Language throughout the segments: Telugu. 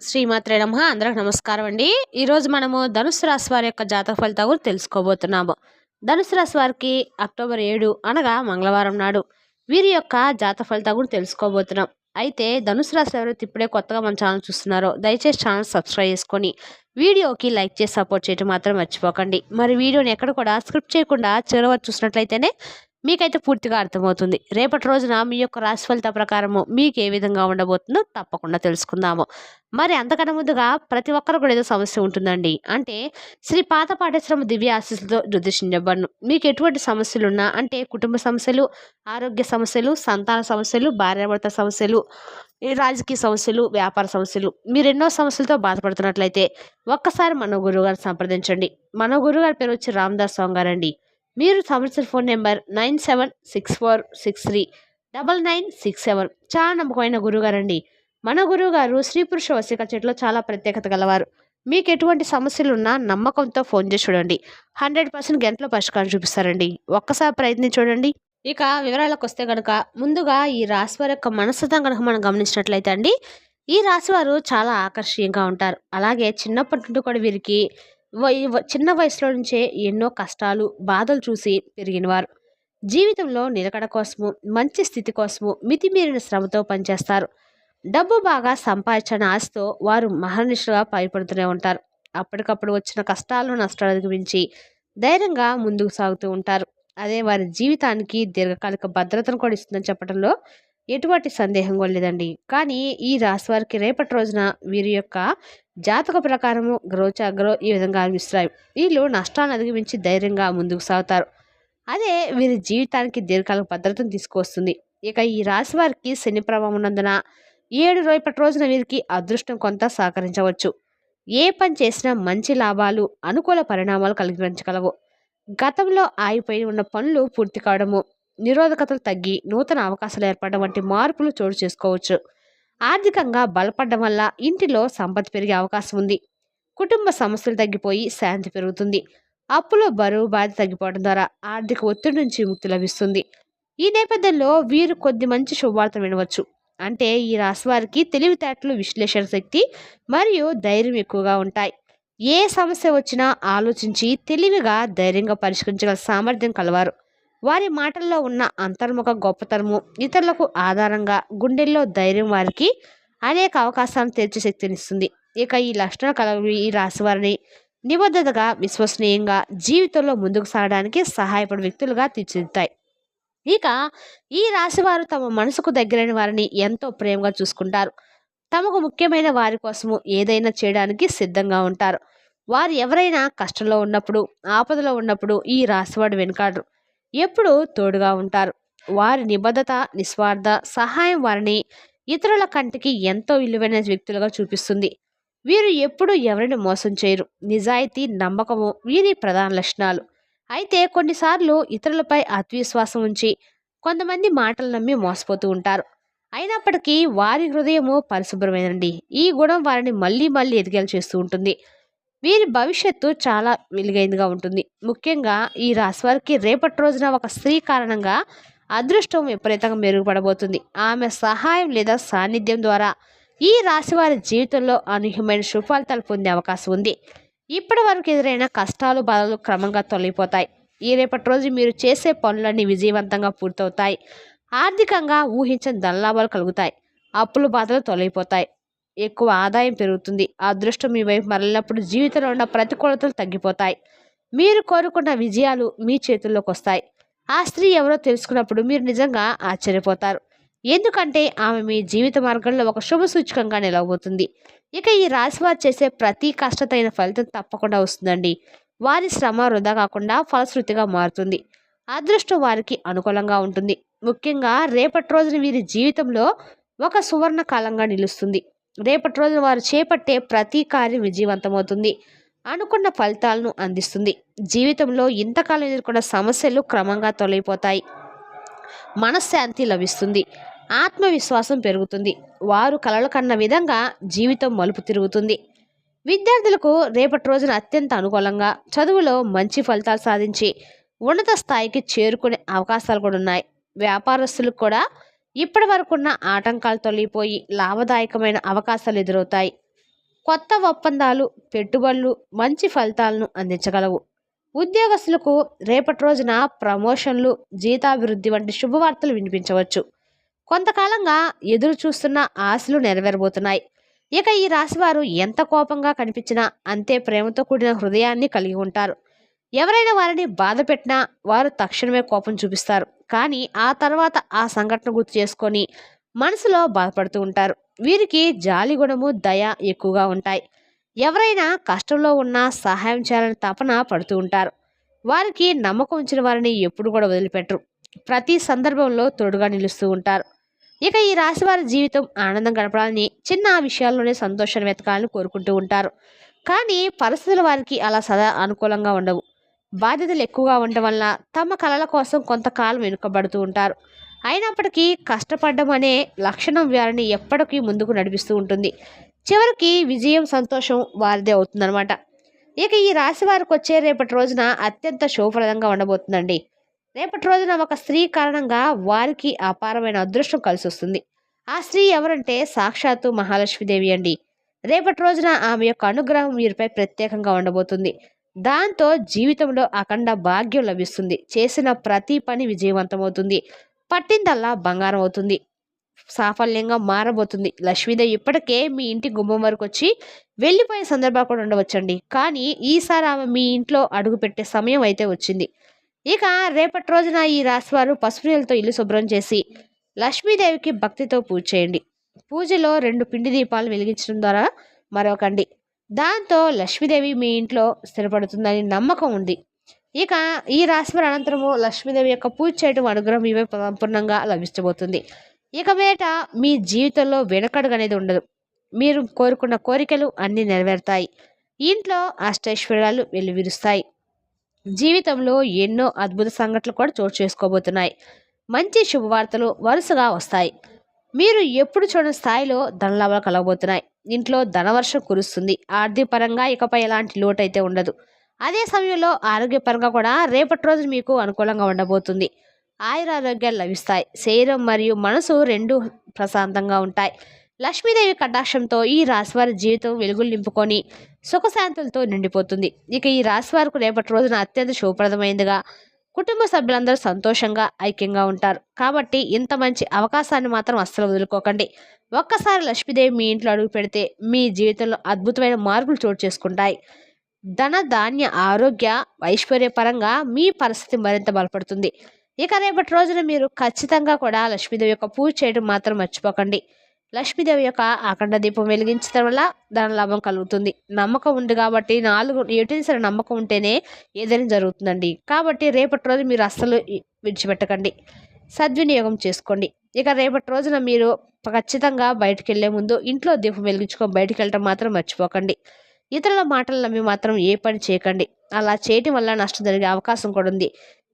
శ్రీమాత్రే నమ. అందరికి నమస్కారం అండి. ఈరోజు మనము ధనుసు రాశి వారి యొక్క జాతక ఫలితాలు తెలుసుకోబోతున్నాము. ధనుసు రాశి వారికి అక్టోబర్ ఏడు అనగా మంగళవారం నాడు వీరి యొక్క జాతక ఫలితాలు తెలుసుకోబోతున్నాం. అయితే ధనుసు రాశి ఎవరైతే ఇప్పుడే కొత్తగా మన ఛానల్ చూస్తున్నారో దయచేసి ఛానల్ సబ్స్క్రైబ్ చేసుకొని వీడియోకి లైక్ చేసి సపోర్ట్ చేయడం మాత్రం మర్చిపోకండి. మరి వీడియోని ఎక్కడ కూడా స్క్రిప్ట్ చేయకుండా చివరి చూసినట్లయితేనే మీకైతే పూర్తిగా అర్థమవుతుంది. రేపటి రోజున మీ యొక్క రాశి ఫలిత ప్రకారము మీకు ఏ విధంగా ఉండబోతుందో తప్పకుండా తెలుసుకుందాము. మరి అంతకన్నా ముందుగా ప్రతి ఒక్కరు కూడా ఏదో సమస్య ఉంటుందండి. అంటే శ్రీ పాత పాఠశ్రమ దివ్య ఆశీస్సులతో రుద్దిషించబడును మీకు ఎటువంటి సమస్యలు ఉన్నా అంటే కుటుంబ సమస్యలు ఆరోగ్య సమస్యలు సంతాన సమస్యలు భార్యాభర్త సమస్యలు ఈ రాజకీయ సమస్యలు వ్యాపార సమస్యలు మీరు ఎన్నో సమస్యలతో బాధపడుతున్నట్లయితే ఒక్కసారి మన గురువుగారు సంప్రదించండి. మన గురువుగారి పేరు వచ్చి రామదాస్ స్వామి గారండి. మీరు సంవత్సర phone number nine seven six four six three double nine six seven. చాలా నమ్మకమైన గురువుగారండి. మన గురువుగారు స్త్రీ పురుష వసిక చెట్లో చాలా ప్రత్యేకత గలవారు. మీకు ఎటువంటి సమస్యలు ఉన్నా నమ్మకంతో ఫోన్ చేసి చూడండి. హండ్రెడ్ పర్సెంట్ గంటలో పరిష్కారం చూపిస్తారండి. ఒక్కసారి ప్రయత్నం చూడండి. ఇక వివరాలకు వస్తే కనుక ముందుగా ఈ రాశి వారి యొక్క మనస్తత్వం కనుక మనం గమనించినట్లయితే అండి ఈ రాశి వారు చాలా ఆకర్షణీయంగా ఉంటారు. అలాగే చిన్నప్పటి నుండి కూడా వీరికి చిన్న వయసులో నుంచే ఎన్నో కష్టాలు బాధలు చూసి పెరిగినవారు. జీవితంలో నిలకడ కోసము మంచి స్థితి కోసము మితిమీరిన శ్రమతో పనిచేస్తారు. డబ్బు బాగా సంపాదించిన ఆశతో వారు మహర్నిషులుగా పైపడుతూనే ఉంటారు. అప్పటికప్పుడు వచ్చిన కష్టాలు నష్టాలు అధిగమించి ధైర్యంగా ముందుకు సాగుతూ ఉంటారు. అదే వారి జీవితానికి దీర్ఘకాలిక భద్రతను కూడా ఇస్తుందని చెప్పడంలో ఎటువంటి సందేహం కూడా లేదండి కానీ ఈ రాశి వారికి రేపటి రోజున వీరి యొక్క జాతక ప్రకారము గ్రోచాగ్రో ఈ విధంగా అనిపిస్తాయి వీళ్ళు నష్టాన్ని అధిగమించి ధైర్యంగా ముందుకు సాగుతారు. అదే వీరి జీవితానికి దీర్ఘకాలిక భద్రతను తీసుకొస్తుంది ఇక ఈ రాశి వారికి శని ప్రభావం ఉన్నందున ఏడు రేపటి రోజున వీరికి అదృష్టం కొంత సహకరించవచ్చు. ఏ పని చేసినా మంచి లాభాలు అనుకూల పరిణామాలు కలిగించగలవు గతంలో ఆగిపోయి ఉన్న పనులు పూర్తి కావడము నిరోధకతలు తగ్గి నూతన అవకాశాలు ఏర్పడడం వంటి మార్పులు చోటు చేసుకోవచ్చు. ఆర్థికంగా బలపడడం వల్ల ఇంటిలో సంపద పెరిగే అవకాశం ఉంది. కుటుంబ సమస్యలు తగ్గిపోయి శాంతి పెరుగుతుంది. అప్పులో బరువు బాధ తగ్గిపోవడం ద్వారా ఆర్థిక ఒత్తిడి నుంచి ముక్తి లభిస్తుంది. ఈ నేపథ్యంలో వీరు కొద్ది మంచి శుభవార్త వినవచ్చు. అంటే ఈ రాశి వారికి తెలివితేటలు విశ్లేషణ శక్తి మరియు ధైర్యం ఎక్కువగా ఉంటాయి. ఏ సమస్య వచ్చినా ఆలోచించి తెలివిగా ధైర్యంగా పరిష్కరించగల సామర్థ్యం కలవారు. వారి మాటల్లో ఉన్న అంతర్ముఖ గొప్పతనము ఇతరులకు ఆధారంగా గుండెల్లో ధైర్యం వారికి అనేక అవకాశాలను తెరిచే శక్తినిస్తుంది. ఇక ఈ లక్షణాలు కలవి ఈ రాశి వారిని నిబద్ధతగా విశ్వసనీయంగా జీవితంలో ముందుకు సాగడానికి సహాయపడే వ్యక్తులుగా తీర్చిదిద్దాయి ఇక ఈ రాశి వారు తమ మనసుకు దగ్గరైన వారిని ఎంతో ప్రేమగా చూసుకుంటారు. తమకు ముఖ్యమైన వారి కోసము ఏదైనా చేయడానికి సిద్ధంగా ఉంటారు. వారు ఎవరైనా కష్టంలో ఉన్నప్పుడు ఆపదలో ఉన్నప్పుడు ఈ రాశివాడు వెనుకాడరు. ఎప్పుడూ తోడుగా ఉంటారు. వారి నిబద్ధత నిస్వార్థ సహాయం వారిని ఇతరుల కంటికి ఎంతో విలువైన వ్యక్తులుగా చూపిస్తుంది. వీరు ఎప్పుడూ ఎవరిని మోసం చేయరు. నిజాయితీ నమ్మకము వీరి ప్రధాన లక్షణాలు. అయితే కొన్నిసార్లు ఇతరులపై అత్విశ్వాసం ఉంచి కొంతమంది మాటలు నమ్మి మోసపోతూ ఉంటారు. అయినప్పటికీ వారి హృదయము పరిశుభ్రమైనండి ఈ గుణం వారిని మళ్ళీ మళ్ళీ ఎదిగేలా చేస్తూ ఉంటుంది. వీరి భవిష్యత్తు చాలా వెలుగైనదిగా ఉంటుంది. ముఖ్యంగా ఈ రాశి వారికి రేపటి రోజున ఒక స్త్రీ కారణంగా అదృష్టం విపరీతంగా మెరుగుపడబోతుంది. ఆమె సహాయం లేదా సాన్నిధ్యం ద్వారా ఈ రాశి వారి జీవితంలో అనూహ్యమైన సుఫలితాలు పొందే అవకాశం ఉంది. ఇప్పటి వరకు ఎదురైన కష్టాలు బాధలు క్రమంగా తొలగిపోతాయి. ఈ రేపటి రోజు మీరు చేసే పనులన్నీ విజయవంతంగా పూర్తవుతాయి. ఆర్థికంగా ఊహించని ధనలాభాలు కలుగుతాయి. అప్పుల బాధలు తొలగిపోతాయి. ఎక్కువ ఆదాయం పెరుగుతుంది. అదృష్టం మీ వైపు మరలినప్పుడు జీవితంలో ఉన్న ప్రతికూలతలు తగ్గిపోతాయి. మీరు కోరుకున్న విజయాలు మీ చేతుల్లోకి వస్తాయి. ఆ స్త్రీ ఎవరో తెలుసుకున్నప్పుడు మీరు నిజంగా ఆశ్చర్యపోతారు. ఎందుకంటే ఆమె మీ జీవిత మార్గంలో ఒక శుభ సూచకంగా నిలవబోతుంది. ఇక ఈ రాశివారు చేసే ప్రతి కష్టతైన ఫలితం తప్పకుండా వస్తుందండి. వారి శ్రమ వృధా కాకుండా ఫలశ్రుతిగా మారుతుంది. అదృష్టం వారికి అనుకూలంగా ఉంటుంది. ముఖ్యంగా రేపటి రోజున వీరి జీవితంలో ఒక సువర్ణ కాలంగా నిలుస్తుంది. రేపటి రోజున వారు చేపట్టే ప్రతి కార్యం విజయవంతమవుతుంది. అనుకున్న ఫలితాలను అందిస్తుంది. జీవితంలో ఇంతకాలం ఎదుర్కొన్న సమస్యలు క్రమంగా తొలగిపోతాయి. మనశ్శాంతి లభిస్తుంది. ఆత్మవిశ్వాసం పెరుగుతుంది. వారు కలలు కన్న విధంగా జీవితం మలుపు తిరుగుతుంది. విద్యార్థులకు రేపటి రోజున అత్యంత అనుకూలంగా చదువులో మంచి ఫలితాలు సాధించి ఉన్నత స్థాయికి చేరుకునే అవకాశాలు కూడా ఉన్నాయి. వ్యాపారస్తులకు కూడా ఇప్పటి వరకున్న ఆటంకాలు తొలగిపోయి లాభదాయకమైన అవకాశాలు ఎదురవుతాయి. కొత్త ఒప్పందాలు పెట్టుబడులు మంచి ఫలితాలను అందించగలవు. ఉద్యోగస్తులకు రేపటి రోజున ప్రమోషన్లు జీతాభివృద్ధి వంటి శుభవార్తలు వినిపించవచ్చు. కొంతకాలంగా ఎదురు చూస్తున్న ఆశలు నెరవేరబోతున్నాయి. ఇక ఈ రాశివారు ఎంత కోపంగా కనిపించినా అంతే ప్రేమతో కూడిన హృదయాన్ని కలిగి ఉంటారు. ఎవరైనా వారిని బాధ పెట్టినా వారు తక్షణమే కోపం చూపిస్తారు. కానీ ఆ తర్వాత ఆ సంఘటన గుర్తు చేసుకొని మనసులో బాధపడుతూ ఉంటారు. వీరికి జాలి గుణము దయ ఎక్కువగా ఉంటాయి. ఎవరైనా కష్టంలో ఉన్నా సహాయం చేయాలని తపన పడుతూ ఉంటారు. వారికి నమ్మకం ఉంచిన వారిని ఎప్పుడు కూడా వదిలిపెట్టరు. ప్రతి సందర్భంలో తోడుగా నిలుస్తూ ఉంటారు. ఇక ఈ రాశి వారి జీవితం ఆనందం గడపడాలని చిన్న విషయాల్లోనే సంతోషాన్ని వెతకాలని కోరుకుంటూ ఉంటారు. కానీ పరిస్థితులు వారికి అలా సదా అనుకూలంగా ఉండవు. బాధ్యతలు ఎక్కువగా ఉండటం వల్ల తమ కళల కోసం కొంతకాలం వెనుకబడుతూ ఉంటారు. అయినప్పటికీ కష్టపడడం అనే లక్షణం వారిని ఎప్పటికీ ముందుకు నడిపిస్తూ ఉంటుంది. చివరికి విజయం సంతోషం వారిదే అవుతుందన్నమాట. ఇక ఈ రాశి వారికి వచ్చే రేపటి రోజున అత్యంత శుభప్రదంగా ఉండబోతుందండి. రేపటి రోజున ఒక స్త్రీ కారణంగా వారికి అపారమైన అదృష్టం కలిసి వస్తుంది ఆ స్త్రీ ఎవరంటే సాక్షాత్తు మహాలక్ష్మీదేవి అండి. రేపటి రోజున ఆమె యొక్క అనుగ్రహం వీరిపై ప్రత్యేకంగా ఉండబోతుంది. దాంతో జీవితంలో అఖండ భాగ్యం లభిస్తుంది. చేసిన ప్రతి పని విజయవంతమవుతుంది. పట్టిందల్లా బంగారం అవుతుంది సాఫల్యంగా మారబోతుంది. లక్ష్మీదేవి ఇప్పటికే మీ ఇంటి గుమ్మం వరకు వచ్చి వెళ్ళిపోయే సందర్భాలు కూడా ఉండవచ్చండి. కానీ ఈసారి ఆమె మీ ఇంట్లో అడుగుపెట్టే సమయం అయితే వచ్చింది. ఇక రేపటి రోజున ఈ రాశివారు పసుపు ఇల్లు శుభ్రం చేసి లక్ష్మీదేవికి భక్తితో పూజ చేయండి. పూజలో రెండు పిండి దీపాలు వెలిగించడం ద్వారా మరొకండి. దాంతో లక్ష్మీదేవి మీ ఇంట్లో స్థిరపడుతుందని నమ్మకం ఉంది. ఇక ఈ రాశివారి అనంతరము లక్ష్మీదేవి యొక్క పూజ చేయడం అనుగ్రహం ఇవే సంపూర్ణంగా లభించబోతుంది. ఇక మీదట మీ జీవితంలో వెనకడుగు అనేది ఉండదు. మీరు కోరుకున్న కోరికలు అన్నీ నెరవేరుతాయి. ఇంట్లో అష్టైశ్వర్యాలు వెలువిరుస్తాయి జీవితంలో ఎన్నో అద్భుత సంఘటనలు కూడా చోటు చేసుకోబోతున్నాయి. మంచి శుభవార్తలు వరుసగా వస్తాయి. మీరు ఎప్పుడు చూడని స్థాయిలో ధనలాభాలు కలగబోతున్నాయి. ఇంట్లో ధనవర్షం కురుస్తుంది. ఆర్థికపరంగా ఇకపై ఎలాంటి లోటు అయితే ఉండదు. అదే సమయంలో ఆరోగ్యపరంగా కూడా రేపటి రోజు మీకు అనుకూలంగా ఉండబోతుంది. ఆయురారోగ్యాలు లభిస్తాయి. శరీరం మరియు మనసు రెండు ప్రశాంతంగా ఉంటాయి. లక్ష్మీదేవి కటాక్షంతో ఈ రాశివారి జీవితం వెలుగులు నింపుకొని సుఖశాంతులతో నిండిపోతుంది. ఇక ఈ రాశివారికి రేపటి రోజున అత్యంత శుభప్రదమైనదిగా కుటుంబ సభ్యులందరూ సంతోషంగా ఐక్యంగా ఉంటారు. కాబట్టి ఇంత మంచి అవకాశాన్ని మాత్రం అస్సలు వదులుకోకండి. ఒక్కసారి లక్ష్మీదేవి మీ ఇంట్లో అడుగు పెడితే మీ జీవితంలో అద్భుతమైన మార్పులు చోటు చేసుకుంటాయి. ధన ధాన్య ఆరోగ్య ఐశ్వర్యపరంగా మీ పరిస్థితి మరింత బలపడుతుంది. ఇక రేపటి రోజున మీరు ఖచ్చితంగా కూడా లక్ష్మీదేవి యొక్క పూజ చేయడం మాత్రం మర్చిపోకండి. లక్ష్మీదేవి యొక్క అఖండ దీపం వెలిగించడం వల్ల ధన లాభం కలుగుతుంది. నమ్మకం ఉంది కాబట్టి నాలుగు ఎటు సరే నమ్మకం ఉంటేనే ఏదైనా జరుగుతుందండి. కాబట్టి రేపటి రోజు మీరు అస్సలు విడిచిపెట్టకండి. సద్వినియోగం చేసుకోండి. ఇక రేపటి రోజున మీరు ఖచ్చితంగా బయటకు వెళ్ళే ముందు ఇంట్లో దీపం వెలిగించుకొని బయటకు వెళ్ళటం మాత్రం మర్చిపోకండి. ఇతరుల మాటలు నమ్మి మాత్రం ఏ పని చేయకండి. అలా చేయటం వల్ల నష్టం జరిగే అవకాశం కూడా ఉంది.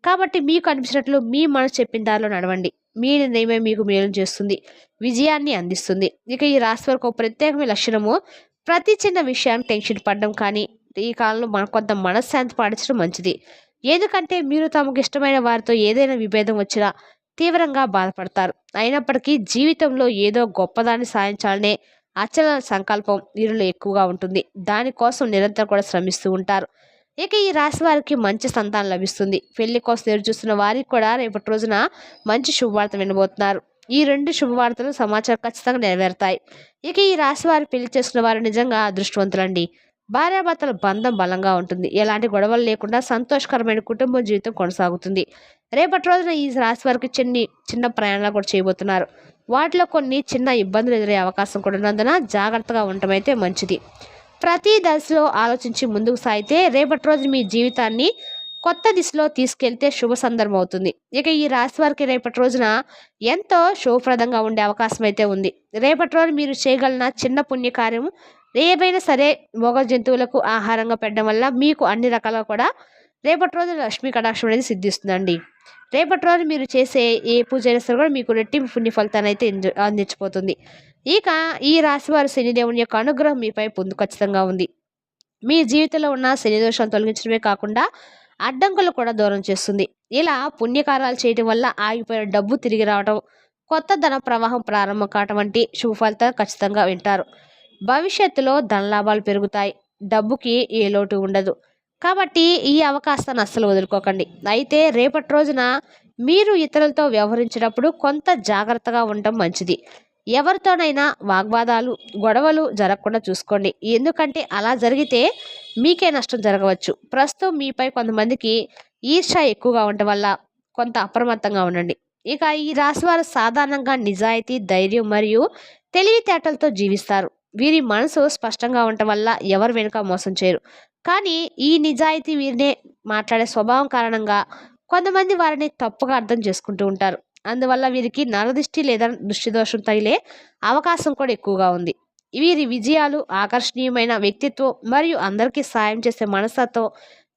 కాబట్టి మీకు అనిపించినట్లు మీ మనసు చెప్పిన దారిలో నడవండి. మీ నిర్ణయమే మీకు మేలు చేస్తుంది. విజయాన్ని అందిస్తుంది. ఇక ఈ రాశి వరకు ఒక ప్రత్యేకమైన లక్షణము ప్రతి చిన్న విషయాన్ని టెన్షన్ పడడం కానీ ఈ కాలంలో మన కొంత మనశ్శాంతి పాటించడం మంచిది. ఎందుకంటే మీరు తమకు ఇష్టమైన వారితో ఏదైనా విభేదం వచ్చినా తీవ్రంగా బాధపడతారు. అయినప్పటికీ జీవితంలో ఏదో గొప్పదాన్ని సాధించాలనే అచల సంకల్పం వీరిలో ఎక్కువగా ఉంటుంది. దానికోసం నిరంతరం కూడా శ్రమిస్తూ ఉంటారు. ఇక ఈ రాశి వారికి మంచి సంతానం లభిస్తుంది. పెళ్ళి కోసం ఎదురుచూస్తున్న వారికి కూడా రేపటి రోజున మంచి శుభవార్త వినబోతున్నారు. ఈ రెండు శుభవార్తలు సమాచారం ఖచ్చితంగా నెరవేరుతాయి. ఇక ఈ రాశి వారు పెళ్ళి చేసుకున్న వారు నిజంగా అదృష్టవంతులండి. భార్యాభర్తల బంధం బలంగా ఉంటుంది. ఎలాంటి గొడవలు లేకుండా సంతోషకరమైన కుటుంబ జీవితం కొనసాగుతుంది. రేపటి రోజున ఈ రాశి వారికి చిన్ని చిన్న ప్రయాణాలు కూడా చేయబోతున్నారు. వాటిలో కొన్ని చిన్న ఇబ్బందులు ఎదురయ్యే అవకాశం కూడా ఉన్నందున జాగ్రత్తగా ఉండటం అయితే మంచిది. ప్రతి దశలో ఆలోచించి ముందుకు సాగితే రేపటి రోజు మీ జీవితాన్ని కొత్త దిశలో తీసుకెళ్తే శుభ సందర్భం అవుతుంది. ఇక ఈ రాశి వారికి రేపటి రోజున ఎంతో శుభప్రదంగా ఉండే అవకాశం అయితే ఉంది. రేపటి రోజు మీరు చేయగలిగిన చిన్న పుణ్యకార్యము ఏమైనా సరే మోగ జంతువులకు ఆహారంగా పెట్టడం వల్ల మీకు అన్ని రకాలుగా కూడా రేపటి రోజు లక్ష్మీ కటాక్షం అనేది సిద్ధిస్తుందండి. రేపటి రోజు మీరు చేసే ఏ పూజ అయినా సరే కూడా మీకు రెట్టింపు పుణ్య ఫలితాన్ని అయితే అందించిపోతుంది ఇక ఈ రాశివారు శనిదేవుని యొక్క అనుగ్రహం మీపై పొందు ఖచ్చితంగా ఉంది. మీ జీవితంలో ఉన్న శని దోషం తొలగించడమే కాకుండా అడ్డంకులు కూడా దూరం చేస్తుంది. ఇలా పుణ్యకారాలు చేయడం వల్ల ఆగిపోయిన డబ్బు తిరిగి రావడం కొత్త ధన ప్రవాహం ప్రారంభం కావటం వంటి శుభ ఫలితాలు ఖచ్చితంగా వింటారు. భవిష్యత్తులో ధనలాభాలు పెరుగుతాయి. డబ్బుకి ఏ లోటు ఉండదు. కాబట్టి ఈ అవకాశాన్ని అస్సలు వదులుకోకండి. అయితే రేపటి రోజున మీరు ఇతరులతో వ్యవహరించినప్పుడు కొంత జాగ్రత్తగా ఉండటం మంచిది. ఎవరితోనైనా వాగ్వాదాలు గొడవలు జరగకుండా చూసుకోండి. ఎందుకంటే అలా జరిగితే మీకే నష్టం జరగవచ్చు. ప్రస్తుతం మీపై కొంతమందికి ఈర్ష ఎక్కువగా ఉండటం వల్ల కొంత అప్రమత్తంగా ఉండండి. ఇక ఈ రాశి వారు సాధారణంగా నిజాయితీ ధైర్యం మరియు తెలివితేటలతో జీవిస్తారు. వీరి మనసు స్పష్టంగా ఉండటం వల్ల ఎవరు వెనుక మోసం చేయరు. కానీ ఈ నిజాయితీ వీరినే మాట్లాడే స్వభావం కారణంగా కొంతమంది వారిని తప్పుగా అర్థం చేసుకుంటూ ఉంటారు. అందువల్ల వీరికి నరదృష్టి లేదా దృష్టి దోషం తగిలే అవకాశం కూడా ఎక్కువగా ఉంది. వీరి విజయాలు ఆకర్షణీయమైన వ్యక్తిత్వం మరియు అందరికీ సాయం చేసే మనస్తత్వం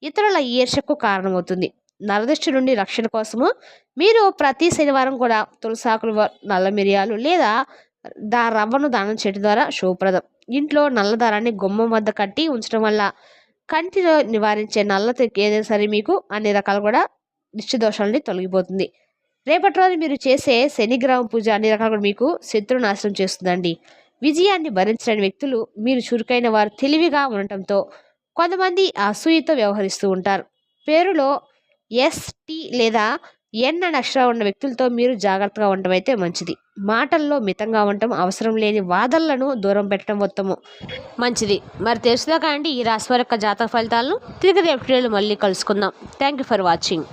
ఇతరుల ఈర్షకు కారణమవుతుంది. నరదృష్టి నుండి రక్షణ కోసము మీరు ప్రతి శనివారం కూడా తులసాకులు నల్ల మిరియాలు లేదా దా రవ్వను దానం చేయడం ద్వారా శుభప్రదం. ఇంట్లో నల్ల దారాన్ని గుమ్మం వద్ద కట్టి ఉంచడం వల్ల కంటిలో నివారించే నల్లత ఏదైనా సరే మీకు అన్ని రకాలు కూడా దృష్టి దోషాల తొలగిపోతుంది. రేపటి రోజు మీరు చేసే శనిగ్రహం పూజ అన్ని రకాలు కూడా మీకు శత్రు నాశనం చేస్తుందండి. విజయాన్ని భరించలేని వ్యక్తులు మీరు చురుకైన వారు తెలివిగా ఉండటంతో కొంతమంది అసూయతో వ్యవహరిస్తూ ఉంటారు. పేరులో ఎస్టీ లేదా ఎన్ అనే అక్షరం ఉన్న వ్యక్తులతో మీరు జాగ్రత్తగా ఉండటం అయితే మంచిది. మాటల్లో మితంగా ఉండటం అవసరం లేని వాదనలను దూరం పెట్టడం ఉత్తమం. మంచిది. మరి తెలుసుదా కాండి ఈ రాశి వారి యొక్క జాతక ఫలితాలను. తిరిగి రేపు మళ్ళీ కలుసుకుందాం. Thank you for watching